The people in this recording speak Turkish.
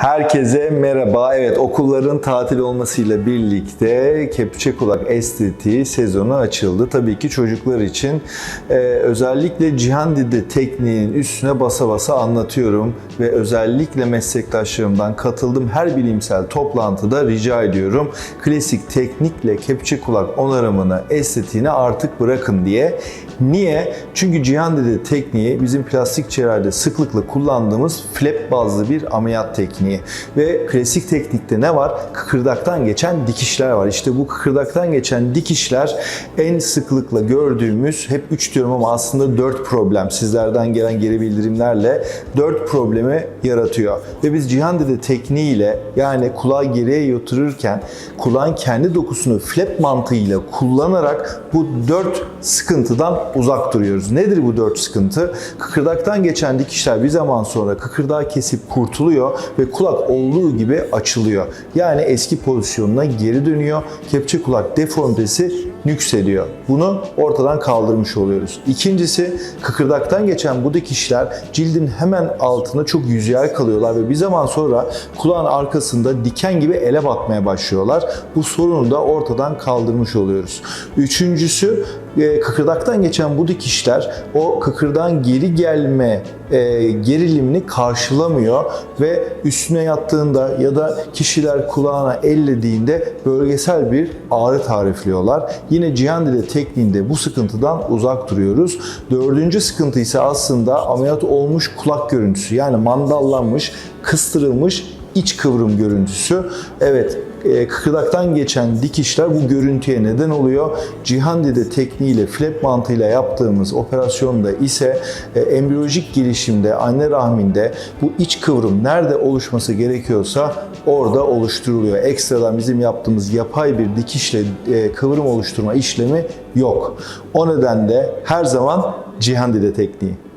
Herkese merhaba. Evet okulların tatil olmasıyla birlikte kepçe kulak estetiği sezonu açıldı. Tabii ki çocuklar için Ee, özellikle Cihandide tekniğinin üstüne basa basa anlatıyorum ve özellikle meslektaşlarımdan katıldığım her bilimsel toplantıda rica ediyorum. Klasik teknikle kepçe kulak onarımını, estetiğini artık bırakın diye. Niye? Çünkü Cihandide tekniği bizim plastik cerrahide sıklıkla kullandığımız flap bazlı bir ameliyat tekniği. Ve klasik teknikte ne var? Kıkırdaktan geçen dikişler var. İşte bu kıkırdaktan geçen dikişler en sıklıkla gördüğümüz, hep 3 diyorum ama aslında 4 problem. Sizlerden gelen geri bildirimlerle 4 problemi yaratıyor. Ve biz Cihandide tekniğiyle yani kulağı geriye yatırırken kulağın kendi dokusunu flap mantığıyla kullanarak bu 4 sıkıntıdan uzak duruyoruz. Nedir bu 4 sıkıntı? Kıkırdaktan geçen dikişler bir zaman sonra kıkırdağı kesip kurtuluyor ve kulak olduğu gibi açılıyor. Yani eski pozisyonuna geri dönüyor. Kepçe kulak deformitesi nüksediyor. Bunu ortadan kaldırmış oluyoruz. İkincisi kıkırdaktan geçen bu dikişler cildin hemen altına çok yüzeyel kalıyorlar ve bir zaman sonra kulağın arkasında diken gibi ele batmaya başlıyorlar. Bu sorunu da ortadan kaldırmış oluyoruz. Üçüncüsü e, kıkırdaktan geçen bu dikişler o kıkırdan geri gelme e, gerilimini karşılamıyor ve üstüne yattığında ya da kişiler kulağına ellediğinde bölgesel bir ağrı tarifliyorlar. Yine Cihandile tekniğinde bu sıkıntıdan uzak duruyoruz. Dördüncü sıkıntı ise aslında ameliyat olmuş kulak görüntüsü. Yani mandallanmış, kıstırılmış iç kıvrım görüntüsü. Evet, e, kıkırdaktan geçen dikişler bu görüntüye neden oluyor. Cihandide tekniğiyle, flap mantığıyla yaptığımız operasyonda ise e, embriyolojik gelişimde, anne rahminde bu iç kıvrım nerede oluşması gerekiyorsa orada oluşturuluyor. Ekstradan bizim yaptığımız yapay bir dikişle e, kıvrım oluşturma işlemi yok. O nedenle her zaman Cihandide tekniği.